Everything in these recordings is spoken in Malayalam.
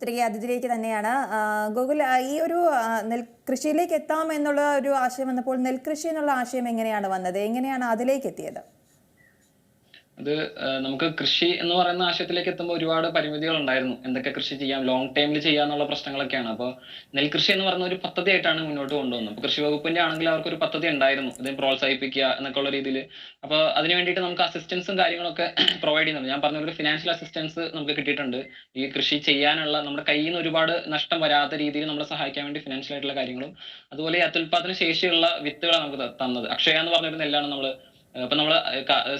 തിരികെ അതിഥിയിലേക്ക് തന്നെയാണ്. ഗോകുൽ ഈ ഒരു നെൽകൃഷിയിലേക്ക് നെൽ കൃഷിയിലേക്ക് എത്താം എന്നുള്ള ഒരു ആശയം വന്നപ്പോൾ നെൽകൃഷി എന്നുള്ള ആശയം എങ്ങനെയാണ് വന്നത്? എങ്ങനെയാണ് അതിലേക്ക് എത്തിയത്? അത് നമുക്ക് കൃഷി എന്ന് പറയുന്ന ആശയത്തിലേക്ക് എത്തുമ്പോൾ ഒരുപാട് പരിമിതികൾ ഉണ്ടായിരുന്നു. എന്തൊക്കെ കൃഷി ചെയ്യാം ലോങ് ടൈമിൽ ചെയ്യാന്നുള്ള പ്രശ്നങ്ങളൊക്കെയാണ്. അപ്പോൾ നെൽകൃഷി എന്ന് പറയുന്ന ഒരു പദ്ധതിയായിട്ടാണ് മുന്നോട്ട് കൊണ്ടുവന്നത്. അപ്പോൾ കൃഷി വകുപ്പിന്റെ ആണെങ്കിൽ അവർക്ക് ഒരു പദ്ധതി ഉണ്ടായിരുന്നു. ഇതിനെ പ്രോത്സാഹിപ്പിക്കുക എന്നൊക്കെ ഉള്ള രീതിയിൽ അപ്പോൾ അതിന് വേണ്ടിയിട്ട് നമുക്ക് അസിസ്റ്റൻസും കാര്യങ്ങളൊക്കെ പ്രൊവൈഡ് ചെയ്യുന്നുണ്ട്. ഞാൻ പറഞ്ഞ ഒരു ഫിനാൻഷ്യൽ അസിസ്റ്റൻസ് നമുക്ക് കിട്ടിയിട്ടുണ്ട്. ഈ കൃഷി ചെയ്യാനുള്ള നമ്മുടെ കയ്യിൽ നിന്ന് ഒരുപാട് നഷ്ടം വരാത്ത രീതിയിൽ നമ്മളെ സഹായിക്കാൻ വേണ്ടി ഫിനാൻഷ്യൽ ആയിട്ടുള്ള കാര്യങ്ങളും അതുപോലെ അത്യുൽപാദന ശേഷിയുള്ള വിത്തുകളാണ് നമുക്ക് തന്നത്. അക്ഷയ എന്ന് പറഞ്ഞൊരു നെല്ലാണ് നമ്മൾ അപ്പൊ നമ്മൾ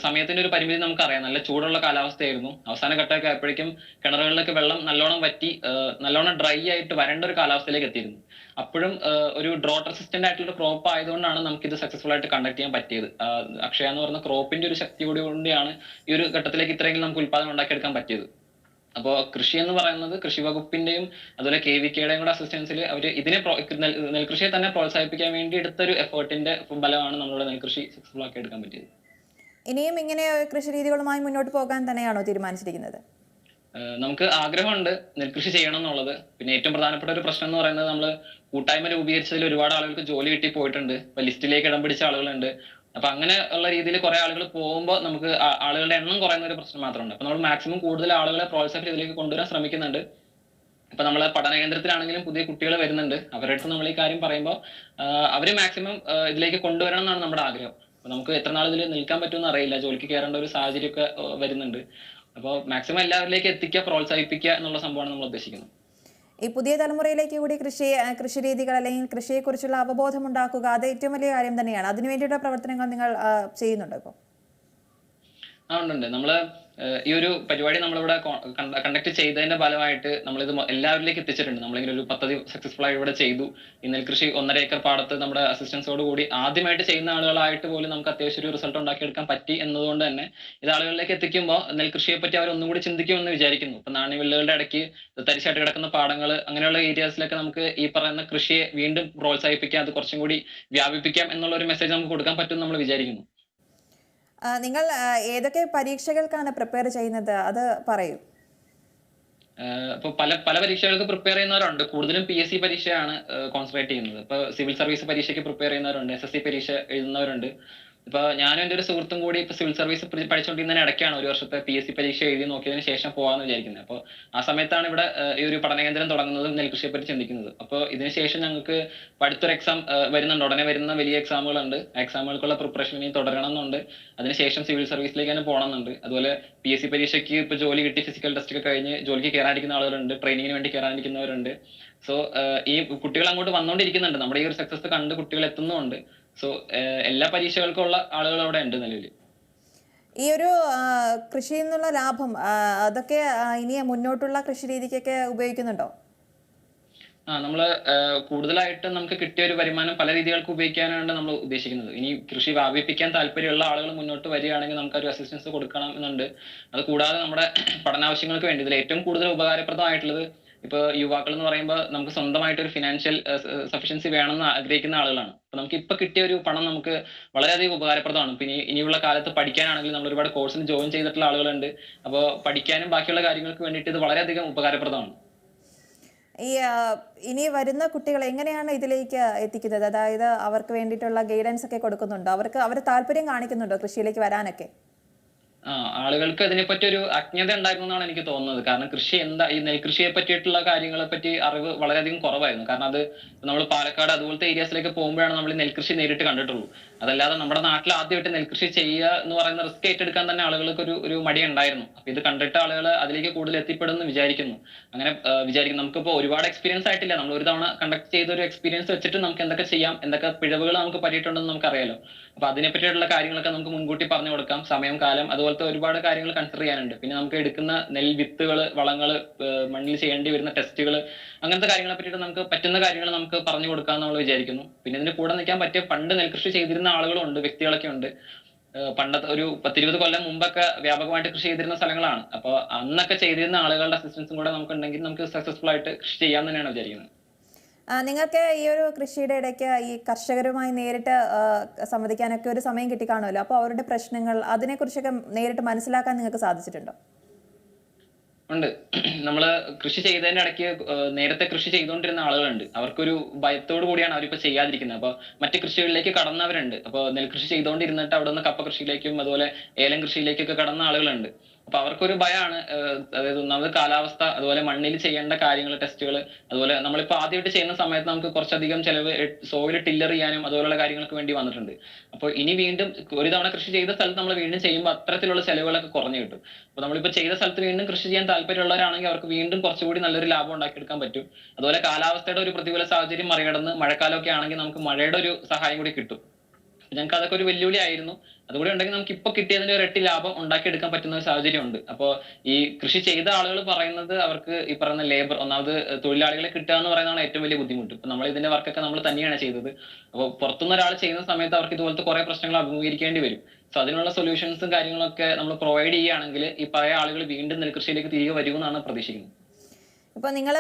സമയത്തിന്റെ ഒരു പരിമിതി നമുക്കറിയാം. നല്ല ചൂടുള്ള കാലാവസ്ഥയായിരുന്നു. അവസാന ഘട്ടമൊക്കെ ആയപ്പോഴേക്കും കിണറുകളിലൊക്കെ വെള്ളം നല്ലോണം വറ്റി നല്ലോണം ഡ്രൈ ആയിട്ട് വരേണ്ട ഒരു കാലാവസ്ഥയിലേക്ക് എത്തിയിരുന്നു. അപ്പോഴും ഒരു ഡ്രോട്ട് റെസിസ്റ്റന്റ് ആയിട്ടുള്ള ക്രോപ്പ് ആയതുകൊണ്ടാണ് നമുക്ക് ഇത് സക്സസ്ഫുൾ ആയിട്ട് കണ്ടക്ട് ചെയ്യാൻ പറ്റിയത്. അക്ഷയ എന്ന് പറയുന്ന ക്രോപ്പിന്റെ ഒരു ശക്തി കൂടി കൊണ്ടാണ് ഈ ഒരു ഘട്ടത്തിലേക്ക് ഇത്രയെങ്കിലും നമുക്ക് ഉൽപ്പാദനം ഉണ്ടാക്കിയെടുക്കാൻ പറ്റിയത്. അപ്പോൾ കൃഷി എന്ന് പറയുന്നത് കൃഷി വകുപ്പിന്റെയും അതുപോലെ കെ വി കെയുടെയും കൂടെ അസിസ്റ്റൻസിൽ അവർ ഇതിനെ നെൽകൃഷിയെ തന്നെ പ്രോത്സാഹിപ്പിക്കാൻ വേണ്ടി എടുത്തൊരു എഫേർട്ടിന്റെ ഫലമാണ് നമ്മളുടെ നെൽകൃഷി സക്സസ്ഫുൾ ആക്കി എടുക്കാൻ പറ്റിയത്. ഇനിയും ഇങ്ങനെ കൃഷി രീതികളുമായി മുന്നോട്ട് പോകാൻ തന്നെയാണോ തീരുമാനിച്ചിരിക്കുന്നത്? നമുക്ക് ആഗ്രഹമുണ്ട് നെൽകൃഷി ചെയ്യണം എന്നുള്ളത്. പിന്നെ ഏറ്റവും പ്രധാനപ്പെട്ട ഒരു പ്രശ്നം എന്ന് പറയുന്നത് നമ്മൾ കൂട്ടായ്മ രൂപീകരിച്ചതിൽ ഒരുപാട് ആളുകൾക്ക് ജോലി കിട്ടി പോയിട്ടുണ്ട്. ലിസ്റ്റിലേക്ക് ഇടം പിടിച്ച ആളുകളുണ്ട്. അപ്പൊ അങ്ങനെ ഉള്ള രീതിയിൽ കുറെ ആളുകൾ പോകുമ്പോൾ നമുക്ക് ആളുകളുടെ എണ്ണം കുറയുന്ന ഒരു പ്രശ്നം മാത്രമുണ്ട്. അപ്പൊ നമ്മൾ മാക്സിമം കൂടുതൽ ആളുകളെ പ്രോത്സാഹിപ്പിച്ച് ഇതിലേക്ക് കൊണ്ടുവരാൻ ശ്രമിക്കുന്നുണ്ട്. ഇപ്പൊ നമ്മളെ പഠന കേന്ദ്രത്തിലാണെങ്കിലും പുതിയ കുട്ടികൾ വരുന്നുണ്ട്. അവരുടെ അടുത്ത് നമ്മൾ ഈ കാര്യം പറയുമ്പോൾ അവർ മാക്സിമം ഇതിലേക്ക് കൊണ്ടുവരണം എന്നാണ് നമ്മുടെ ആഗ്രഹം. അപ്പൊ നമുക്ക് എത്ര നാൾ ഇതിൽ നിൽക്കാൻ പറ്റുമെന്ന് അറിയില്ല. ജോലിക്ക് കയറേണ്ട ഒരു സാഹചര്യമൊക്കെ വരുന്നുണ്ട്. അപ്പോൾ മാക്സിമം എല്ലാവരിലേക്ക് എത്തിക്കുക പ്രോത്സാഹിപ്പിക്കുക എന്നുള്ള സംഭവമാണ് നമ്മൾ ഉദ്ദേശിക്കുന്നത്. ഈ പുതിയ തലമുറയിലേക്ക് കൂടി കൃഷി കൃഷി രീതികൾ അല്ലെങ്കിൽ കൃഷിയെക്കുറിച്ചുള്ള അവബോധം ഉണ്ടാക്കുക അത് ഏറ്റവും വലിയ കാര്യം തന്നെയാണ്. അതിനുവേണ്ടിയുള്ള പ്രവർത്തനങ്ങൾ നിങ്ങൾ ചെയ്യുന്നുണ്ടോ ഇപ്പോൾ ആ ഉണ്ട് നമ്മൾ ഈ ഒരു പരിപാടി നമ്മളിവിടെ കണ്ടക്ട് ചെയ്തതിന്റെ ഫലമായിട്ട് നമ്മളിത് എല്ലാവരിലേക്ക് എത്തിച്ചിട്ടുണ്ട്. നമ്മളിങ്ങനെ ഒരു പദ്ധതി സക്സസ്ഫുൾ ആയി ഇവിടെ ചെയ്തു. ഈ നെൽകൃഷി ഒന്നര ഏക്കർ പാടത്ത് നമ്മുടെ അസിസ്റ്റൻസോട് കൂടി ആദ്യമായിട്ട് ചെയ്യുന്ന ആളുകളായിട്ട് പോലും നമുക്ക് അത്യാവശ്യം ഒരു റിസൾട്ട് ഉണ്ടാക്കിയെടുക്കാൻ പറ്റി എന്നതുകൊണ്ട് തന്നെ ഇത് ആളുകളിലേക്ക് എത്തിക്കുമ്പോൾ നെൽകൃഷിയെ പറ്റി അവർ ഒന്നും കൂടി ചിന്തിക്കുമെന്ന് വിചാരിക്കുന്നു. ഇപ്പൊ നാണ്യവില്ലകളുടെ ഇടയ്ക്ക് തരിശായിട്ട് കിടക്കുന്ന പാടങ്ങൾ അങ്ങനെയുള്ള ഏരിയാസിലൊക്കെ നമുക്ക് ഈ പറയുന്ന കൃഷിയെ വീണ്ടും പ്രോത്സാഹിപ്പിക്കാം അത് കുറച്ചും കൂടി വ്യാപിപ്പിക്കാം എന്നുള്ള ഒരു മെസ്സേജ് നമുക്ക് കൊടുക്കാൻ പറ്റും നമ്മൾ വിചാരിക്കുന്നു. നിങ്ങൾ ഏതൊക്കെ പരീക്ഷകൾക്കാണ് പ്രിപ്പയർ ചെയ്യുന്നത്? അത് പറയൂ. ഇപ്പൊ പല പല പരീക്ഷകൾക്ക് പ്രിപ്പയർ ചെയ്യുന്നവരുണ്ട്. കൂടുതലും പി എസ് സി പരീക്ഷയാണ് കോൺസെൻട്രേറ്റ് ചെയ്യുന്നത്. ഇപ്പൊ സിവിൽ സർവീസ് പരീക്ഷയ്ക്ക് പ്രിപ്പയർ ചെയ്യുന്നവരുണ്ട് എസ് എസ് സി പരീക്ഷ എഴുതുന്നവരുണ്ട്. ഇപ്പൊ ഞാനും എന്റെ ഒരു സുഹൃത്തും കൂടി ഇപ്പൊ സിവിൽ സർവീസ് പഠിച്ചുകൊണ്ടിരുന്നതിന് ഇടയ്ക്കാണ് ഒരു വർഷത്തെ പി എസ് സി പരീക്ഷ എഴുതി നോക്കിയതിന് ശേഷം പോകാന്ന് വിചാരിക്കുന്നത്. അപ്പോൾ ആ സമയത്താണ് ഇവിടെ ഈ ഒരു പഠന കേന്ദ്രം തുടങ്ങുന്നതും നെൽകൃഷിയെ പറ്റി ചിന്തിക്കുന്നത്. അപ്പോൾ ഇതിന് ശേഷം ഞങ്ങൾക്ക് പഠിത്തൊരു എക്സാം വരുന്നുണ്ട്. ഉടനെ വരുന്ന വലിയ എക്സാമുകളുണ്ട് ആ എക്സാമുകൾക്കുള്ള പ്രിപ്പറേഷൻ ഇനി തുടരണം എന്നുണ്ട് അതിനുശേഷം സിവിൽ സർവീസിലേക്ക് തന്നെ പോകണം എന്നുണ്ട് അതുപോലെ പി എസ് സി പരീക്ഷയ്ക്ക് ഇപ്പൊ ജോലി കിട്ടി ഫിസിക്കൽ ടെസ്റ്റ് ഒക്കെ കഴിഞ്ഞ് ജോലിക്ക് കയറാനിരിക്കുന്ന ആളുകളുണ്ട്. ട്രെയിനിങ്ങിന് വേണ്ടി കയറാനിരിക്കുന്നവരുണ്ട്. സോ ഈ കുട്ടികൾ അങ്ങോട്ട് വന്നുകൊണ്ടിരിക്കുന്നുണ്ട് നമ്മുടെ ഈ ഒരു സക്സസ് കണ്ട് കുട്ടികൾ എത്തുന്നുണ്ട് സോ എല്ലാ പരീക്ഷകൾക്കും ഉള്ള ആളുകൾ അവിടെ ഉണ്ട് നിലവിൽ. ഈ ഒരു കൃഷിയിൽ നിന്നുള്ള ലാഭം അതൊക്കെ ഇനി മുന്നോട്ടുള്ള കൃഷി രീതിക്കൊക്കെ ഉപയോഗിക്കുന്നുണ്ടോ? ആ നമ്മൾ കൂടുതലായിട്ട് നമുക്ക് കിട്ടിയ ഒരു വരുമാനം പല രീതികൾക്ക് ഉപയോഗിക്കാനാണ് നമ്മൾ ഉദ്ദേശിക്കുന്നത്. ഇനി കൃഷി വ്യാപിപ്പിക്കാൻ താല്പര്യമുള്ള ആളുകൾ മുന്നോട്ട് വരികയാണെങ്കിൽ നമുക്ക് ഒരു അസിസ്റ്റൻസ് കൊടുക്കണം എന്നുണ്ട്. അത് കൂടാതെ നമ്മുടെ പഠനാവശ്യങ്ങൾക്ക് വേണ്ടി ഇതിൽ ഏറ്റവും കൂടുതൽ ഉപകാരപ്രദമായിട്ടുള്ളത് ഇപ്പൊ യുവാക്കൾ എന്ന് പറയുമ്പോൾ നമുക്ക് സ്വന്തമായിട്ട് ഒരു ഫിനാൻഷ്യൽ സഫിഷ്യൻസി വേണമെന്ന് ആഗ്രഹിക്കുന്ന ആളുകളാണ്. അപ്പൊ നമുക്ക് ഇപ്പൊ കിട്ടിയ ഒരു പണം നമുക്ക് വളരെയധികം ഉപകാരപ്രദമാണ്. പിന്നെ ഇനിയുള്ള കാലത്ത് പഠിക്കാനാണെങ്കിൽ നമ്മൾ ഒരുപാട് കോഴ്സിന് ജോയിൻ ചെയ്തിട്ടുള്ള ആളുകളുണ്ട്. അപ്പോൾ പഠിക്കാനും ബാക്കിയുള്ള കാര്യങ്ങൾക്ക് വേണ്ടിയിട്ട് ഇത് വളരെയധികം ഉപകാരപ്രദമാണ്. ഈ ഇനി വരുന്ന കുട്ടികൾ എങ്ങനെയാണ് ഇതിലേക്ക് എത്തിക്കുന്നത്? അതായത് അവർക്ക് വേണ്ടിയിട്ടുള്ള ഗൈഡൻസ് ഒക്കെ കൊടുക്കുന്നുണ്ടോ? അവർക്ക് അവർ താല്പര്യം കാണിക്കുന്നുണ്ടോ കൃഷിയിലേക്ക് വരാനൊക്കെ? ആളുകൾക്ക് അതിനെപ്പറ്റി ഒരു അജ്ഞത ഉണ്ടായിരുന്നു എന്നാണ് എനിക്ക് തോന്നുന്നത്. കാരണം കൃഷി എന്താ ഈ നെൽകൃഷിയെ പറ്റിയിട്ടുള്ള കാര്യങ്ങളെ പറ്റി അറിവ് വളരെയധികം കുറവായിരുന്നു. കാരണം അത് നമ്മൾ പാലക്കാട് അതുപോലത്തെ ഏരിയാസിലേക്ക് പോകുമ്പോഴാണ് നമ്മൾ നെൽകൃഷി നേരിട്ട് കണ്ടിട്ടുള്ളൂ. അതല്ലാതെ നമ്മുടെ നാട്ടിൽ ആദ്യമായിട്ട് നെൽകൃഷി ചെയ്യുക എന്ന് പറയുന്ന റിസ്ക് ഏറ്റെടുക്കാൻ തന്നെ ആളുകൾക്ക് ഒരു ഒരു മടി ഉണ്ടായിരുന്നു. അപ്പൊ ഇത് കണ്ടിട്ട് ആളുകൾ അതിലേക്ക് കൂടുതൽ എത്തിപ്പെടുന്നു വിചാരിക്കുന്നു. അങ്ങനെ വിചാരിക്കുന്നു. നമുക്കിപ്പോ ഒരുപാട് എക്സ്പീരിയൻസ് ആയിട്ടില്ല. നമ്മൾ ഒരു തവണ കണ്ടക്ട് ചെയ്ത ഒരു എക്സ്പീരിയൻസ് വെച്ചിട്ട് നമുക്ക് എന്തൊക്കെ ചെയ്യാം എന്തൊക്കെ പിഴവുകൾ നമുക്ക് പറ്റിയിട്ടുണ്ടെന്ന് നമുക്കറിയാലോ. അപ്പൊ അതിനെ പറ്റിയിട്ടുള്ള കാര്യങ്ങളൊക്കെ നമുക്ക് മുൻകൂട്ടി പറഞ്ഞു കൊടുക്കാം. സമയം കാലം അതുപോലത്തെ ഒരുപാട് കാര്യങ്ങൾ കൺസിഡർ ചെയ്യാനുണ്ട്. പിന്നെ നമുക്ക് എടുക്കുന്ന നെൽ വിത്തുകൾ വളങ്ങൾ മണ്ണിൽ ചെയ്യേണ്ടി വരുന്ന ടെസ്റ്റുകൾ അങ്ങനത്തെ കാര്യങ്ങളെ പറ്റിയിട്ട് നമുക്ക് പറ്റുന്ന കാര്യങ്ങൾ നമുക്ക് പറഞ്ഞു കൊടുക്കാമെന്ന് നമ്മൾ വിചാരിക്കുന്നു. പിന്നെ ഇതിന് കൂടെ നിൽക്കാൻ പറ്റിയ പണ്ട് നെൽകൃഷി ചെയ്തിരുന്ന ആളുകളും ഉണ്ട് വ്യക്തികളൊക്കെ ഉണ്ട്. പണ്ടത്തെ ഒരു പത്തിരുപത് കൊല്ലം മുമ്പൊക്കെ വ്യാപകമായിട്ട് കൃഷി ചെയ്തിരുന്ന സ്ഥലങ്ങളാണ്. അപ്പോൾ അന്നൊക്കെ ചെയ്തിരുന്ന ആളുകളുടെ അസിസ്റ്റൻസും കൂടെ നമുക്ക് ഉണ്ടെങ്കിൽ നമുക്ക് സക്സസ്ഫുൾ ആയിട്ട് കൃഷി ചെയ്യാൻ തന്നെയാണ് വിചാരിക്കുന്നത്. നിങ്ങൾക്ക് ഈ ഒരു കൃഷിയുടെ ഇടയ്ക്ക് ഈ കർഷകരുമായി നേരിട്ട് സംവദിക്കാനൊക്കെ ഒരു സമയം കിട്ടിക്കാണുമല്ലോ. അപ്പോൾ അവരുടെ പ്രശ്നങ്ങൾ അതിനെക്കുറിച്ചൊക്കെ നേരിട്ട് മനസ്സിലാക്കാൻ നിങ്ങൾക്ക് സാധിച്ചിട്ടുണ്ടോ? ഉണ്ട്. നമ്മൾ കൃഷി ചെയ്തതിന്റെ ഇടയ്ക്ക് നേരത്തെ കൃഷി ചെയ്തുകൊണ്ടിരുന്ന ആളുകളുണ്ട്. അവർക്കൊരു ഭയത്തോടു കൂടിയാണ് അവരിപ്പോ ചെയ്യാതിരിക്കുന്നത് അപ്പൊ മറ്റു കൃഷികളിലേക്ക് കടന്നവരുണ്ട്. അപ്പൊ നെൽകൃഷി ചെയ്തുകൊണ്ടിരുന്നിട്ട് അവിടെ നിന്ന് കപ്പ കൃഷിയിലേക്കും അതുപോലെ ഏലം കൃഷിയിലേക്കൊക്കെ കടന്ന ആളുകളുണ്ട്. അപ്പൊ അവർക്കൊരു ഭയമാണ് അതായത് ഒന്നാമത് കാലാവസ്ഥ അതുപോലെ മണ്ണിൽ ചെയ്യേണ്ട കാര്യങ്ങൾ ടെസ്റ്റുകൾ അതുപോലെ നമ്മളിപ്പോ ആദ്യമായിട്ട് ചെയ്യുന്ന സമയത്ത് നമുക്ക് കുറച്ചധികം ചിലവ് സോയിൽ ടില്ലർ ചെയ്യാനും അതുപോലുള്ള കാര്യങ്ങൾക്ക് വേണ്ടി വന്നിട്ടുണ്ട്. അപ്പോൾ ഇനി വീണ്ടും ഒരു തവണ കൃഷി ചെയ്ത സ്ഥലത്ത് നമ്മൾ വീണ്ടും ചെയ്യുമ്പോൾ അത്തരത്തിലുള്ള ചെലവുകളൊക്കെ കുറഞ്ഞു കിട്ടും. അപ്പൊ നമ്മളിപ്പോ ചെയ്ത സ്ഥലത്ത് വീണ്ടും കൃഷി ചെയ്യാൻ താല്പര്യമുള്ളവരാണെങ്കിൽ അവർക്ക് വീണ്ടും കുറച്ചുകൂടി നല്ലൊരു ലാഭം ഉണ്ടാക്കിയെടുക്കാൻ പറ്റും. അതുപോലെ കാലാവസ്ഥയുടെ ഒരു പ്രതികൂല സാഹചര്യം മറികടന്ന് മഴക്കാലമൊക്കെ ആണെങ്കിൽ നമുക്ക് മഴയുടെ ഒരു സഹായം കൂടി കിട്ടും. ഞങ്ങൾക്ക് അതൊക്കെ ഒരു വെല്ലുവിളി ആയിരുന്നു. അതുകൂടി ഉണ്ടെങ്കിൽ നമുക്ക് ഇപ്പൊ കിട്ടിയതിന്റെ ഒരു ഇരട്ടി ലാഭം ഉണ്ടാക്കിയെടുക്കാൻ പറ്റുന്ന ഒരു സാഹചര്യം ഉണ്ട്. അപ്പോൾ ഈ കൃഷി ചെയ്ത ആളുകൾ പറയുന്നത് അവർക്ക് ഈ പറയുന്ന ലേബർ ഒന്നാമത് തൊഴിലാളികളെ കിട്ടുക എന്ന് പറയുന്നതാണ് ഏറ്റവും വലിയ ബുദ്ധിമുട്ട്. ഇപ്പൊ നമ്മൾ ഇതിന്റെ വർക്കൊക്കെ നമ്മൾ തന്നെയാണ് ചെയ്തത്. അപ്പോൾ പുറത്തുനിന്ന് ഒരാൾ ചെയ്യുന്ന സമയത്ത് അവർക്ക് ഇതുപോലത്തെ കുറെ പ്രശ്നങ്ങൾ അഭിമുഖീകരിക്കേണ്ടി വരും. സോ അതിനുള്ള സൊല്യൂഷൻസും കാര്യങ്ങളൊക്കെ നമ്മൾ പ്രൊവൈഡ് ചെയ്യുകയാണെങ്കിൽ ഈ പഴയ ആളുകൾ വീണ്ടും നെൽകൃഷിയിലേക്ക് തിരികെ വരുമെന്നാണ് പ്രതീക്ഷിക്കുന്നത്. ഇപ്പോൾ നിങ്ങൾ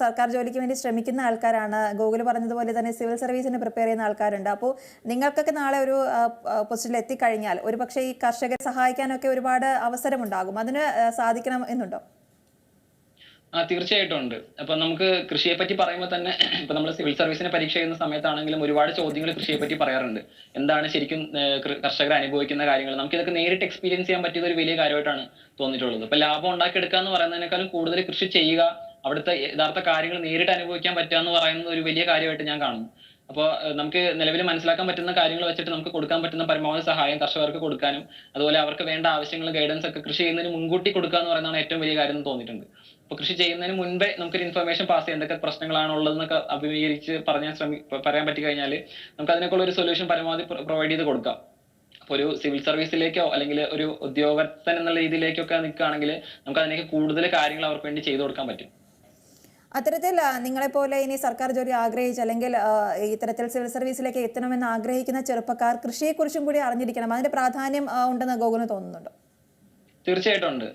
സർക്കാർ ജോലിക്ക് വേണ്ടി ശ്രമിക്കുന്ന ആൾക്കാരാണ്. ഗൂഗിൾ പറഞ്ഞതുപോലെ തന്നെ സിവിൽ സർവീസിന് പ്രിപ്പയർ ചെയ്യുന്ന ആൾക്കാരുണ്ട്. അപ്പോൾ നിങ്ങൾക്കൊക്കെ നാളെ ഒരു പൊസിഷനിൽ എത്തിക്കഴിഞ്ഞാൽ ഒരു പക്ഷേ ഈ കർഷകരെ സഹായിക്കാനൊക്കെ ഒരുപാട് അവസരമുണ്ടാകും. അതിന് സാധിക്കണം എന്നുണ്ടോ? ആ തീർച്ചയായിട്ടും ഉണ്ട്. അപ്പൊ നമുക്ക് കൃഷിയെ പറ്റി പറയുമ്പോൾ തന്നെ ഇപ്പൊ നമ്മൾ സിവിൽ സർവീസിന് പരീക്ഷ ചെയ്യുന്ന സമയത്താണെങ്കിലും ഒരുപാട് ചോദ്യങ്ങൾ കൃഷിയെ പറ്റി പറയാറുണ്ട്. എന്താണ് ശരിക്കും കർഷകർ അനുഭവിക്കുന്ന കാര്യങ്ങൾ നമുക്ക് ഇതൊക്കെ നേരിട്ട് എക്സ്പീരിയൻസ് ചെയ്യാൻ പറ്റിയത് ഒരു വലിയ കാര്യമായിട്ടാണ് തോന്നിയിട്ടുള്ളത്. ഇപ്പൊ ലാഭം ഉണ്ടാക്കിയെടുക്കുക എന്ന് പറയുന്നതിനേക്കാളും കൂടുതൽ കൃഷി ചെയ്യുക അവിടുത്തെ യഥാർത്ഥ കാര്യങ്ങൾ നേരിട്ട് അനുഭവിക്കാൻ പറ്റുക എന്ന് പറയുന്നത് ഒരു വലിയ കാര്യമായിട്ട് ഞാൻ കാണുന്നു. അപ്പോൾ നമുക്ക് നിലവിൽ മനസ്സിലാക്കാൻ പറ്റുന്ന കാര്യങ്ങൾ വെച്ചിട്ട് നമുക്ക് കൊടുക്കാൻ പറ്റുന്ന പരമാവധി സഹായം കർഷകർക്ക് കൊടുക്കാനും അതുപോലെ അവർക്ക് വേണ്ട ആവശ്യങ്ങൾ ഗൈഡൻസ് ഒക്കെ കൃഷി ചെയ്യുന്നതിന് മുൻകൂട്ടി കൊടുക്കുക എന്ന് പറയുന്നതാണ് ഏറ്റവും വലിയ കാര്യം എന്ന് തോന്നിയിട്ടുണ്ട്. അപ്പൊ കൃഷി ചെയ്യുന്നതിന് മുൻപേ നമുക്കൊരു ഇൻഫർമേഷൻ പാസ് ചെയ്യാം എന്തൊക്കെ പ്രശ്നങ്ങളാണ് ഉള്ളതെന്നൊക്കെ അഭിമുഖീകരിച്ച് പറയാൻ ശ്രമി പറയാൻ പറ്റി കഴിഞ്ഞാൽ നമുക്ക് അതിനൊക്കെ ഒരു സൊല്യൂഷൻ പരമാവധി പ്രൊവൈഡ് ചെയ്ത് കൊടുക്കാം. അപ്പൊ ഒരു സിവിൽ സർവീസിലേക്കോ അല്ലെങ്കിൽ ഒരു ഉദ്യോഗസ്ഥൻ എന്നുള്ള രീതിയിലേക്കൊക്കെ നിൽക്കുകയാണെങ്കിൽ നമുക്ക് അതിനൊക്കെ കൂടുതൽ കാര്യങ്ങൾ അവർക്ക് വേണ്ടി ചെയ്തു കൊടുക്കാൻ പറ്റും. അത്തരത്തിൽ നിങ്ങളെപ്പോലെ ഇനി സർക്കാർ ജോലി ആഗ്രഹിച്ച് അല്ലെങ്കിൽ ഇത്തരത്തിൽ സിവിൽ സർവീസിലേക്ക് എത്തണമെന്ന് ആഗ്രഹിക്കുന്ന ചെറുപ്പക്കാർ കൃഷിയെക്കുറിച്ചും കൂടി അറിഞ്ഞിരിക്കണം. അതിന്റെ പ്രാധാന്യം ഉണ്ടെന്ന് ഗോകുലിന് തോന്നുന്നുണ്ടോ? തീർച്ചയായിട്ടും ഉണ്ട്.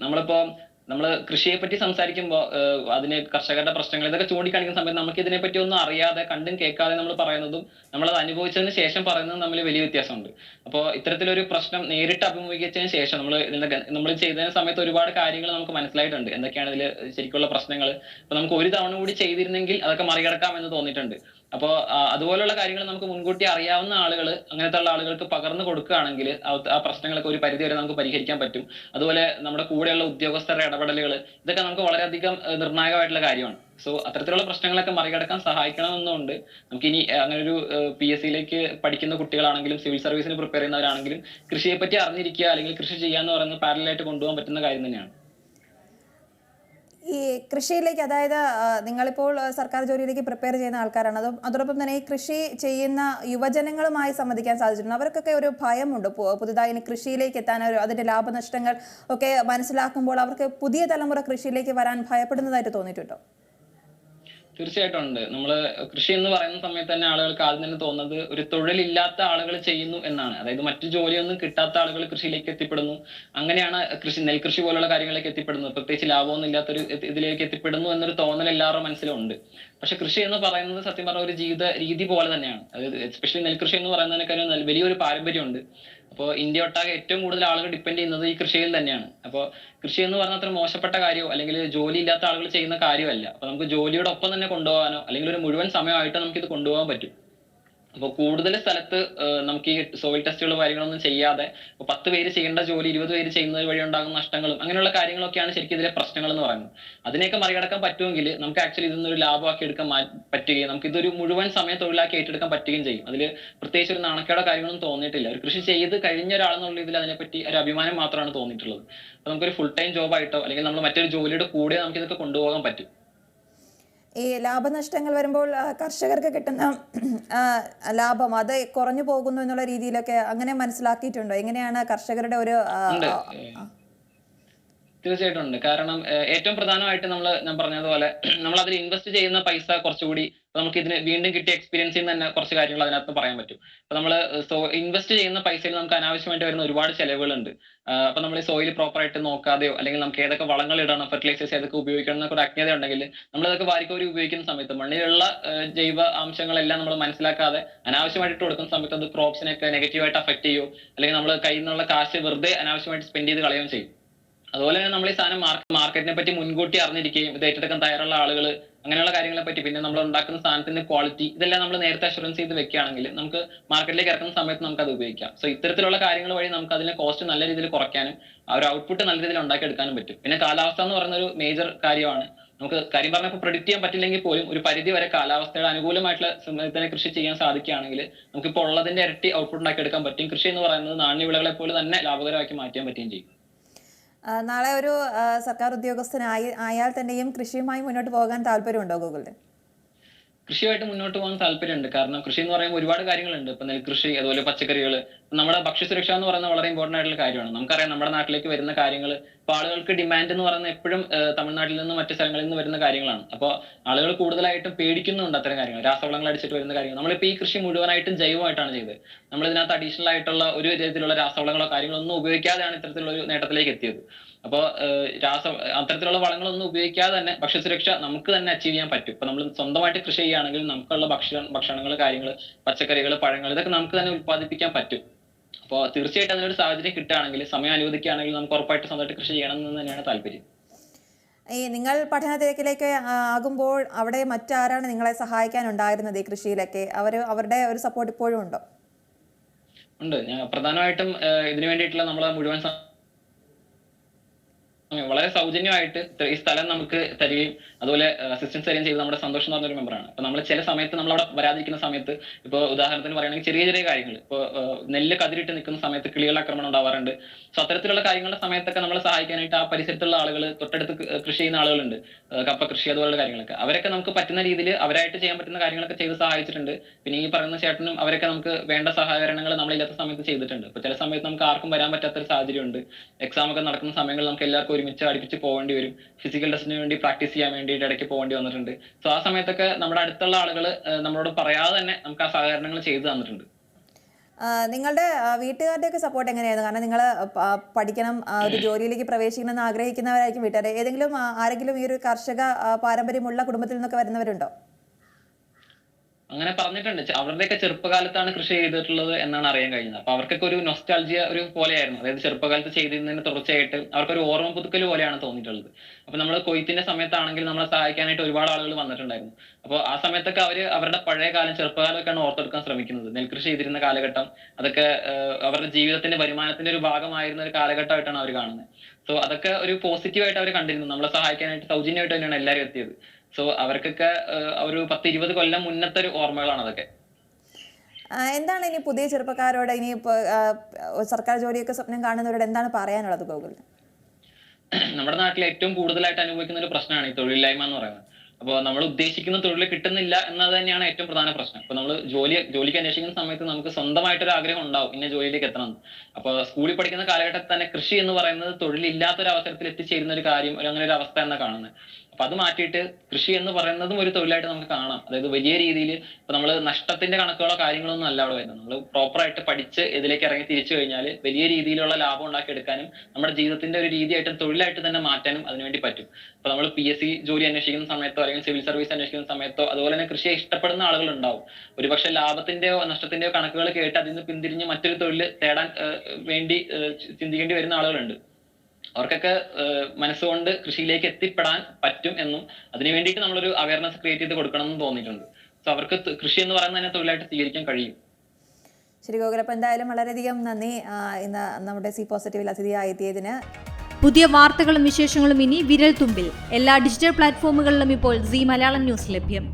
നമ്മൾ കൃഷിയെ പറ്റി സംസാരിക്കുമ്പോൾ അതിന് കർഷകരുടെ പ്രശ്നങ്ങൾ ഇതൊക്കെ ചൂണ്ടിക്കാണിക്കുന്ന സമയത്ത് നമുക്ക് ഇതിനെ പറ്റി ഒന്നും അറിയാതെ കണ്ടും കേൾക്കാതെ നമ്മൾ പറയുന്നതും നമ്മൾ അത് അനുഭവിച്ചതിന് ശേഷം പറയുന്നതും തമ്മിൽ വലിയ വ്യത്യാസമുണ്ട്. അപ്പോൾ ഇത്തരത്തിലൊരു പ്രശ്നം നേരിട്ട് അഭിമുഖീകരിച്ചതിന് ശേഷം നമ്മൾ നമ്മൾ ചെയ്തതിന് സമയത്ത് ഒരുപാട് കാര്യങ്ങൾ നമുക്ക് മനസ്സിലായിട്ടുണ്ട്. എന്തൊക്കെയാണ് ഇതിൽ ശരിക്കുള്ള പ്രശ്നങ്ങൾ അപ്പൊ നമുക്ക് ഒരു തവണ കൂടി ചെയ്തിരുന്നെങ്കിൽ അതൊക്കെ മറികടക്കാം എന്ന് തോന്നിയിട്ടുണ്ട്. അപ്പോൾ അതുപോലുള്ള കാര്യങ്ങൾ നമുക്ക് മുൻകൂട്ടി അറിയാവുന്ന ആളുകൾ അങ്ങനത്തെ ഉള്ള ആളുകൾക്ക് പകർന്നു കൊടുക്കുകയാണെങ്കിൽ ആ- പ്രശ്നങ്ങളൊക്കെ ഒരു പരിധി വരെ നമുക്ക് പരിഹരിക്കാൻ പറ്റും. അതുപോലെ നമ്മുടെ കൂടെയുള്ള ഉദ്യോഗസ്ഥരുടെ ഇടപെടലുകൾ ഇതൊക്കെ നമുക്ക് വളരെയധികം നിർണായകമായിട്ടുള്ള കാര്യമാണ്. സോ അത്തരത്തിലുള്ള പ്രശ്നങ്ങളൊക്കെ മറികടക്കാൻ സഹായിക്കണമെന്നുണ്ട്. നമുക്ക് ഇനി അങ്ങനെ ഒരു പി എസ് സിയിലേക്ക് പഠിക്കുന്ന കുട്ടികളാണെങ്കിലും സിവിൽ സർവീസിന് പ്രിപ്പയർ ചെയ്യുന്നവരാണെങ്കിലും കൃഷിയെ പറ്റി അറിഞ്ഞിരിക്കുക അല്ലെങ്കിൽ കൃഷി ചെയ്യാന്ന് പറയുന്നത് പാരലായിട്ട് കൊണ്ടുപോകാൻ പറ്റുന്ന കാര്യം തന്നെയാണ്. ഈ കൃഷിയിലേക്ക് അതായത് നിങ്ങളിപ്പോൾ സർക്കാർ ജോലിയിലേക്ക് പ്രിപ്പയർ ചെയ്യുന്ന ആൾക്കാരാണ്. അതും അതോടൊപ്പം തന്നെ ഈ കൃഷി ചെയ്യുന്ന യുവജനങ്ങളുമായി സംവദിക്കാൻ സാധിച്ചിട്ടുണ്ട്. അവർക്കൊക്കെ ഒരു ഭയമുണ്ട്. പുതുതായി ഇനി കൃഷിയിലേക്ക് എത്താൻ ഒരു അതിന്റെ ലാഭനഷ്ടങ്ങൾ ഒക്കെ മനസ്സിലാക്കുമ്പോൾ അവർക്ക് പുതിയ തലമുറ കൃഷിയിലേക്ക് വരാൻ ഭയപ്പെടുന്നതായിട്ട് തോന്നിയിട്ടുണ്ടോ? തീർച്ചയായിട്ടും ഉണ്ട്. നമ്മൾ കൃഷി എന്ന് പറയുന്ന സമയത്ത് തന്നെ ആളുകൾക്ക് ആദ്യം തന്നെ തോന്നുന്നത് ഒരു തൊഴിലില്ലാത്ത ആളുകൾ ചെയ്യുന്നു എന്നാണ്. അതായത് മറ്റു ജോലിയൊന്നും കിട്ടാത്ത ആളുകൾ കൃഷിയിലേക്ക് എത്തിപ്പെടുന്നു. അങ്ങനെയാണ് കൃഷി നെൽകൃഷി പോലുള്ള കാര്യങ്ങളിലേക്ക് എത്തിപ്പെടുന്നത്. പ്രത്യേകിച്ച് ലാഭമൊന്നും ഇല്ലാത്തൊരു ഇതിലേക്ക് എത്തിപ്പെടുന്നു എന്നൊരു തോന്നൽ എല്ലാവരുടെ മനസ്സിലും ഉണ്ട് പക്ഷെ കൃഷി എന്ന് പറയുന്നത് സത്യം പറഞ്ഞ ഒരു ജീവിത രീതി പോലെ തന്നെയാണ്. അതായത് എസ്പെഷ്യലി നെൽകൃഷി എന്ന് പറയുന്നതിനൊക്കെ വലിയൊരു പാരമ്പര്യമുണ്ട്. അപ്പോൾ ഇന്ത്യ ഒട്ടാകെ ഏറ്റവും കൂടുതൽ ആളുകൾ ഡിപ്പെൻഡ് ചെയ്യുന്നത് ഈ കൃഷിയിൽ തന്നെയാണ്. അപ്പോൾ കൃഷി എന്ന് പറഞ്ഞാൽ അത്ര മോശപ്പെട്ട കാര്യമോ അല്ലെങ്കിൽ ജോലി ഇല്ലാത്ത ആളുകൾ ചെയ്യുന്ന കാര്യമല്ല. അപ്പൊ നമുക്ക് ജോലിയുടെ ഒപ്പം തന്നെ കൊണ്ടുപോകാനോ അല്ലെങ്കിൽ ഒരു മുഴുവൻ സമയമായിട്ടോ നമുക്ക് ഇത് കൊണ്ടുപോകാൻ പറ്റും. അപ്പോൾ കൂടുതൽ സ്ഥലത്ത് നമുക്ക് ഈ സോയിൽ ടെസ്റ്റുകളും കാര്യങ്ങളൊന്നും ചെയ്യാതെ പത്ത് പേര് ചെയ്യേണ്ട ജോലി ഇരുപത് പേര് ചെയ്യുന്നത് വഴി ഉണ്ടാകുന്ന നഷ്ടങ്ങളും അങ്ങനെയുള്ള കാര്യങ്ങളൊക്കെയാണ് ശരിക്കും ഇതിലെ പ്രശ്നങ്ങൾ എന്ന് പറയുന്നത്. അതിനെയൊക്കെ മറികടക്കാൻ പറ്റുമെങ്കിൽ നമുക്ക് ആക്ച്വലി ഇതിൽ ഒരു ലാഭമാക്കി എടുക്കാൻ പറ്റുകയും നമുക്ക് ഇതൊരു മുഴുവൻ സമയ തൊഴിലാക്കി ഏറ്റെടുക്കാൻ പറ്റുകയും ചെയ്യും. അതിൽ പ്രത്യേകിച്ച് ഒരു നാണക്കേടോ കാര്യങ്ങളൊന്നും തോന്നിയിട്ടില്ല. ഒരു കൃഷി ചെയ്ത് കഴിഞ്ഞ ഒരാളെന്നുള്ള ഇതിൽ അതിനെപ്പറ്റി ഒരു അഭിമാനം മാത്രമാണ് തോന്നിയിട്ടുള്ളത്. അപ്പൊ നമുക്കൊരു ഫുൾ ടൈം ജോബ് ആയിട്ടോ അല്ലെങ്കിൽ നമ്മൾ മറ്റൊരു ജോലിയുടെ കൂടെ നമുക്ക് ഇതൊക്കെ കൊണ്ടുപോകാൻ പറ്റും. ഈ ലാഭനഷ്ടങ്ങൾ വരുമ്പോൾ കർഷകർക്ക് കിട്ടുന്ന ലാഭം അത് കുറഞ്ഞു പോകുന്നു എന്നുള്ള രീതിയിലൊക്കെ അങ്ങനെ മനസ്സിലാക്കിയിട്ടുണ്ടോ? എങ്ങനെയാണ് കർഷകരുടെ ഒരു തീർച്ചയായിട്ടും ഉണ്ട്. കാരണം ഏറ്റവും പ്രധാനമായിട്ട് നമ്മൾ ഞാൻ പറഞ്ഞതുപോലെ നമ്മൾ അതിൽ ഇൻവെസ്റ്റ് ചെയ്യുന്ന പൈസ കുറച്ചുകൂടി നമുക്ക് ഇതിന് വീണ്ടും കിട്ടിയ എക്സ്പീരിയൻസിൽ നിന്ന് തന്നെ കുറച്ച് കാര്യങ്ങൾ അതിനകത്ത് പറയാൻ പറ്റും. അപ്പൊ നമ്മൾ സോ ഇൻവെസ്റ്റ് ചെയ്യുന്ന പൈസയിൽ നമുക്ക് അനാവശ്യമായിട്ട് വരുന്ന ഒരുപാട് ചെലവുകളുണ്ട്. അപ്പൊ നമ്മൾ ഈ സോയിൽ പ്രോപ്പർ ആയിട്ട് നോക്കാതെയോ അല്ലെങ്കിൽ നമുക്ക് ഏതൊക്കെ വളങ്ങൾ ഇടണം ഫെർട്ടിലൈസേഴ്സ് ഏതൊക്കെ ഉപയോഗിക്കണം എന്നൊക്കെ ഒരു അജ്ഞത ഉണ്ടെങ്കിൽ നമ്മൾ അതൊക്കെ വാരിക്കോരി ഉപയോഗിക്കുന്ന സമയത്ത് മണ്ണിലുള്ള ജൈവ അംശങ്ങളെല്ലാം നമ്മൾ മനസ്സിലാക്കാതെ അനാവശ്യമായിട്ട് കൊടുക്കുന്ന സമയത്ത് അത് ക്രോപ്സിനൊക്കെ നെഗറ്റീവായിട്ട് അഫക്ട് ചെയ്യോ? അല്ലെങ്കിൽ നമ്മൾ കയ്യിൽ നിന്നുള്ള കാശ് വെറുതെ അനാവശ്യമായിട്ട് സ്പെൻഡ് ചെയ്ത് കളയുകയും ചെയ്യും. അതുപോലെ തന്നെ നമ്മൾ ഈ സാധനം മാർക്കറ്റിനെ പറ്റി മുൻകൂട്ടി അറിഞ്ഞിരിക്കുകയും ഇത് ഏറ്റെടുക്കാൻ തയ്യാറുള്ള ആളുകൾ അങ്ങനെയുള്ള കാര്യങ്ങളെ പറ്റി പിന്നെ നമ്മൾ ഉണ്ടാക്കുന്ന സാധനത്തിന്റെ ക്വാളിറ്റി ഇതെല്ലാം നമ്മൾ നേരത്തെ അഷുറൻസ് ചെയ്ത് വെക്കുകയാണെങ്കിൽ നമുക്ക് മാർക്കറ്റിലേക്ക് ഇറക്കുന്ന സമയത്ത് നമുക്ക് അത് ഉപയോഗിക്കാം. സോ ഇത്തരത്തിലുള്ള കാര്യങ്ങൾ വഴി നമുക്ക് അതിന്റെ കോസ്റ്റ് നല്ല രീതിയിൽ കുറയ്ക്കാനും ആ ഒരു ഔട്ട്പുട്ട് നല്ല രീതിയിൽ ഉണ്ടാക്കി എടുക്കാനും പറ്റും. പിന്നെ കാലാവസ്ഥ എന്ന് പറയുന്ന ഒരു മേജർ കാര്യമാണ്. നമുക്ക് കാര്യം പറഞ്ഞപ്പോൾ പ്രൊഡിക്റ്റ് ചെയ്യാൻ പറ്റില്ലെങ്കിൽ പോലും ഒരു പരിധി വരെ കാലാവസ്ഥയുടെ അനുകൂലമായിട്ടുള്ള സമയത്തിനെ കൃഷി ചെയ്യാൻ സാധിക്കുകയാണെങ്കിൽ നമുക്ക് ഇപ്പോൾ ഉള്ളതിന്റെ ഇരട്ടി ഔട്ട്പുട്ട് ഉണ്ടാക്കി എടുക്കാൻ പറ്റും. കൃഷി എന്ന് പറയുന്നത് നാണ്യവിളകളെ പോലെ തന്നെ ലാഭകരമാക്കി മാറ്റാൻ പറ്റുകയും ചെയ്യും. നാളെ ഒരു സർക്കാർ ഉദ്യോഗസ്ഥനായി ആയാൽ തന്നെയും കൃഷിയുമായി മുന്നോട്ട് പോകാൻ താല്പര്യമുണ്ടോ ഗൂഗിളിന്? കൃഷിയുമായിട്ട് മുന്നോട്ട് പോകാൻ താല്പര്യമുണ്ട്. കാരണം കൃഷി എന്ന് പറയുമ്പോൾ ഒരുപാട് കാര്യങ്ങളുണ്ട്. ഇപ്പൊ നെൽകൃഷി അതുപോലെ പച്ചക്കറികൾ നമ്മുടെ ഭക്ഷ്യസുരക്ഷ എന്ന് പറയുന്നത് വളരെ ഇമ്പോർട്ടന്റ് ആയിട്ടുള്ള കാര്യമാണ്. നമുക്കറിയാം നമ്മുടെ നാട്ടിലേക്ക് വരുന്ന കാര്യങ്ങൾ ഇപ്പൊ ആളുകൾക്ക് ഡിമാൻഡ് എന്ന് പറയുന്നത് എപ്പോഴും തമിഴ്നാട്ടിൽ നിന്ന് മറ്റു സ്ഥലങ്ങളിൽ നിന്ന് വരുന്ന കാര്യങ്ങളാണ്. അപ്പോൾ ആളുകൾ കൂടുതലായിട്ടും പേടിക്കുന്നുണ്ട് അത്തരം കാര്യങ്ങൾ. രാസവളങ്ങൾ അടിച്ചിട്ട് വരുന്ന കാര്യങ്ങൾ. നമ്മളിപ്പോൾ ഈ കൃഷി മുഴുവനായിട്ടും ജൈവമായിട്ടാണ് ചെയ്തത്. നമ്മൾ ഇതിനകത്ത് അഡീഷണൽ ആയിട്ടുള്ള ഒരു രീതിയിലുള്ള രാസവളങ്ങളോ കാര്യങ്ങളോ ഒന്നും ഉപയോഗിക്കാതെയാണ് ഇത്തരത്തിലുള്ള ഒരു നേട്ടത്തിലേക്ക് എത്തിയത്. അപ്പോൾ രാസ അത്തരത്തിലുള്ള വളങ്ങളൊന്നും ഉപയോഗിക്കാതെ തന്നെ ഭക്ഷ്യസുരക്ഷ നമുക്ക് തന്നെ അച്ചീവ് ചെയ്യാൻ പറ്റും. ഇപ്പൊ നമ്മൾ സ്വന്തമായിട്ട് കൃഷി ചെയ്യുകയാണെങ്കിൽ നമുക്കുള്ള ഭക്ഷണ ഭക്ഷണങ്ങൾ കാര്യങ്ങൾ പച്ചക്കറികൾ പഴങ്ങൾ ഇതൊക്കെ നമുക്ക് തന്നെ ഉത്പാദിപ്പിക്കാൻ പറ്റും. അപ്പോൾ തീർച്ചയായിട്ടും അതിനൊരു സാഹചര്യം കിട്ടുകയാണെങ്കിൽ സമയം അനുവദിക്കുകയാണെങ്കിൽ നമുക്ക് ഉറപ്പായിട്ട് സ്വന്തമായിട്ട് കൃഷി ചെയ്യണം എന്ന് തന്നെയാണ് താല്പര്യം. ഈ നിങ്ങൾ പഠന തിരക്കിലേക്ക് ആകുമ്പോൾ അവിടെ മറ്റാരാണ് നിങ്ങളെ സഹായിക്കാൻ ഉണ്ടായിരുന്നത് ഈ കൃഷിയിലൊക്കെ? അവർ അവരുടെ ഒരു സപ്പോർട്ട് ഇപ്പോഴും ഉണ്ടോ? ഉണ്ട്. ഞാൻ പ്രധാനമായിട്ടും ഇതിനു വേണ്ടിയിട്ടുള്ള നമ്മളെ മുഴുവൻ വളരെ സൗജന്യമായിട്ട് ഈ സ്ഥലം നമുക്ക് തരികയും അതുപോലെ അസിസ്റ്റൻസ് തരികയും ചെയ്ത് നമ്മുടെ സന്തോഷം എന്ന് പറഞ്ഞൊരു മെമ്പറാണ് അപ്പൊ നമ്മൾ ചില സമയത്ത് നമ്മൾ അവിടെ വരാതിരിക്കുന്ന സമയത്ത് ഇപ്പോൾ ഉദാഹരണത്തിന് പറയുകയാണെങ്കിൽ ചെറിയ ചെറിയ കാര്യങ്ങൾ ഇപ്പോ നെല്ല് കതിരിട്ട് നിൽക്കുന്ന സമയത്ത് കിളികളുടെ ആക്രമണം ഉണ്ടാവാറുണ്ട്. സോ അത്തരത്തിലുള്ള കാര്യങ്ങളുടെ സമയത്തൊക്കെ നമ്മളെ സഹായിക്കാനായിട്ട് ആ പരിസരത്തുള്ള ആളുകൾ തൊട്ടടുത്ത് കൃഷി ചെയ്യുന്ന ആളുകളുണ്ട്. കപ്പ കൃഷി അതുപോലുള്ള കാര്യങ്ങളൊക്കെ. അവരൊക്കെ നമുക്ക് പറ്റുന്ന രീതിയിൽ അവരായിട്ട് ചെയ്യാൻ പറ്റുന്ന കാര്യങ്ങളൊക്കെ ചെയ്ത് സഹായിച്ചിട്ടുണ്ട്. പിന്നെ ഈ പറയുന്ന ചേട്ടനും അവരൊക്കെ നമുക്ക് വേണ്ട സഹകരണങ്ങൾ നമ്മളില്ലാത്ത സമയത്ത് ചെയ്തിട്ടുണ്ട്. ഇപ്പൊ ചില സമയത്ത് നമുക്ക് ആർക്കും വരാൻ പറ്റാത്ത ഒരു സാഹചര്യം ഉണ്ട് എക്സാം ഒക്കെ നടക്കുന്ന സമയങ്ങളിൽ നമുക്ക് എല്ലാവർക്കും ഒരുമിച്ച് അടുപ്പിച്ച് പോകേണ്ടി വരും. ഫിസിക്കൽ ടെസ്റ്റിന് വേണ്ടി പ്രാക്ടീസ് ചെയ്യാൻ വേണ്ടിയിട്ട് ഇടയ്ക്ക് പോകേണ്ടി വന്നിട്ടുണ്ട്. സോ ആ സമയത്തൊക്കെ നമ്മുടെ അടുത്തുള്ള ആളുകൾ നമ്മളോട് പറയാതെ തന്നെ നമുക്ക് ആ സഹകരണങ്ങൾ ചെയ്തു തന്നിട്ടുണ്ട്. നിങ്ങളുടെ വീട്ടുകാരുടെയൊക്കെ സപ്പോർട്ട് എങ്ങനെയായിരുന്നു? കാരണം നിങ്ങൾ പഠിക്കണം ഒരു ജോലിയിലേക്ക് പ്രവേശിക്കണം എന്ന് ആഗ്രഹിക്കുന്നവരായിരിക്കും വീട്ടുകാർ ഏതെങ്കിലും ആരെങ്കിലും ഈ ഒരു കർഷക പാരമ്പര്യമുള്ള കുടുംബത്തിൽ നിന്നൊക്കെ വരുന്നവരുണ്ടോ? അങ്ങനെ പറഞ്ഞിട്ടുണ്ട്. അവരുടെയൊക്കെ ചെറുപ്പകാലത്താണ് കൃഷി ചെയ്തിട്ടുള്ളത് എന്നാണ് അറിയാൻ കഴിഞ്ഞത്. അപ്പൊ അവർക്കൊക്കെ ഒരു നൊസ്റ്റാൾജിയ ഒരു പോലെയായിരുന്നു. അതായത് ചെറുപ്പകാലത്ത് ചെയ്തിരുന്നതിന് തുടർച്ചയായിട്ട് അവർക്കൊരു ഓർമ്മ പുതുക്കൽ പോലെയാണ് തോന്നിയിട്ടുള്ളത്. അപ്പൊ നമ്മൾ കൊയ്ത്തിന്റെ സമയത്താണെങ്കിൽ നമ്മളെ സഹായിക്കാനായിട്ട് ഒരുപാട് ആളുകൾ വന്നിട്ടുണ്ടായിരുന്നു. അപ്പോൾ ആ സമയത്തൊക്കെ അവർ അവരുടെ പഴയ കാലം ചെറുപ്പകാലമൊക്കെയാണ് ഓർത്തെടുക്കാൻ ശ്രമിക്കുന്നത്. നെൽകൃഷി ചെയ്തിരുന്ന കാലഘട്ടം അതൊക്കെ അവരുടെ ജീവിതത്തിന്റെ വരുമാനത്തിന്റെ ഒരു ഭാഗമായിരുന്ന ഒരു കാലഘട്ടമായിട്ടാണ് അവർ കാണുന്നത്. സോ അതൊക്കെ ഒരു പോസിറ്റീവായിട്ട് അവർ കണ്ടിരുന്നു. നമ്മളെ സഹായിക്കാനായിട്ട് സൗജന്യമായിട്ട് തന്നെയാണ് എല്ലാവരും എത്തിയത്. സോ അവർക്കൊക്കെ ഒരു പത്ത് ഇരുപത് കൊല്ലം മുന്നത്തെ ഒരു ഓർമ്മകളാണ് അതൊക്കെ. എന്താണ് ഇനി പുതിയ ചെറുപ്പക്കാരോട് ഇനി സർക്കാർ ജോലിയൊക്കെ സ്വപ്നം കാണുന്നവരോട് എന്താണ് പറയാനുള്ളത് ഗോകുലിന്? നമ്മുടെ നാട്ടിൽ ഏറ്റവും കൂടുതലായിട്ട് അനുഭവിക്കുന്ന ഒരു പ്രശ്നമാണ് ഈ തൊഴിലില്ലായ്മ എന്ന് പറയുന്നത്. അപ്പോൾ നമ്മൾ ഉദ്ദേശിക്കുന്ന തൊഴിൽ കിട്ടുന്നില്ല എന്നത് തന്നെയാണ് ഏറ്റവും പ്രധാന പ്രശ്നം. ഇപ്പൊ നമ്മൾ ജോലി ജോലിക്ക് അന്വേഷിക്കുന്ന സമയത്ത് നമുക്ക് സ്വന്തമായിട്ടൊരു ആഗ്രഹം ഉണ്ടാവും ഇന്ന ജോലിയിലേക്ക് എത്തണം അപ്പൊ അപ്പോൾ സ്കൂളിൽ പഠിക്കുന്ന കാലഘട്ടത്തിൽ തന്നെ കൃഷി എന്ന് പറയുന്നത് തൊഴിലില്ലാത്ത ഒരു അവസരത്തിൽ എത്തിച്ചേരുന്ന ഒരു കാര്യം ഒരു അങ്ങനെ ഒരു അവസ്ഥ എന്നാണ് കാണുന്നത്. അപ്പൊ അത് മാറ്റിയിട്ട് കൃഷി എന്ന് പറയുന്നതും ഒരു തൊഴിലായിട്ട് നമുക്ക് കാണാം. അതായത് വലിയ രീതിയിൽ ഇപ്പൊ നമ്മൾ നഷ്ടത്തിന്റെ കണക്കുകളോ കാര്യങ്ങളോ ഒന്നും അല്ല അവിടെ വരുന്നത്. നമ്മൾ പ്രോപ്പർ ആയിട്ട് പഠിച്ച് ഇതിലേക്ക് ഇറങ്ങി തിരിച്ചു കഴിഞ്ഞാൽ വലിയ രീതിയിലുള്ള ലാഭം ഉണ്ടാക്കിയെടുക്കാനും നമ്മുടെ ജീവിതത്തിന്റെ ഒരു രീതിയായിട്ട് തൊഴിലായിട്ട് തന്നെ മാറ്റാനും അതിനുവേണ്ടി പറ്റും. അപ്പോൾ നമ്മൾ പി എസ് സി ജോലി അന്വേഷിക്കുന്ന സമയത്തോ അല്ലെങ്കിൽ സിവിൽ സർവീസ് അന്വേഷിക്കുന്ന സമയത്തോ അതുപോലെ തന്നെ കൃഷിയെ ഇഷ്ടപ്പെടുന്ന ആളുകൾ ഉണ്ടാവും. ഒരുപക്ഷെ ലാഭത്തിന്റെയോ നഷ്ടത്തിന്റെയോ കണക്കുകൾ കേട്ട് അതിൽ നിന്ന് പിന്തിരിഞ്ഞ് മറ്റൊരു തൊഴിൽ തേടാൻ വേണ്ടി ചിന്തിക്കേണ്ടി വരുന്ന ആളുകളുണ്ട്. അവർക്കൊക്കെ മനസ്സുകൊണ്ട് കൃഷിയിലേക്ക് എത്തിപ്പെടാൻ പറ്റും എന്നും അതിനു വേണ്ടിയിട്ട് നമ്മളൊരു അവയർനെസ് ക്രിയേറ്റ് ചെയ്ത് കൊടുക്കണം എന്നും തോന്നിയിട്ടുണ്ട്. സോ അവർക്ക് കൃഷി എന്ന് പറയുന്നത് തന്നെ തൊഴിലായിട്ട് സ്വീകരിക്കാൻ കഴിയും. ശരി ഗോകുൽ അപ്പോൾ എന്തായാലും വളരെയധികം നന്ദി ഇന്ന് നമ്മുടെ സി പോസിറ്റീവിൽ അതിഥിയായി എത്തിയതിന് പുതിയ വാർത്തകളും വിശേഷങ്ങളും ഇനി വിരൽ തുമ്പിൽ എല്ലാ ഡിജിറ്റൽ പ്ലാറ്റ്ഫോമുകളിലും ഇപ്പോൾ സി മലയാളം ന്യൂസ് ലഭ്യം.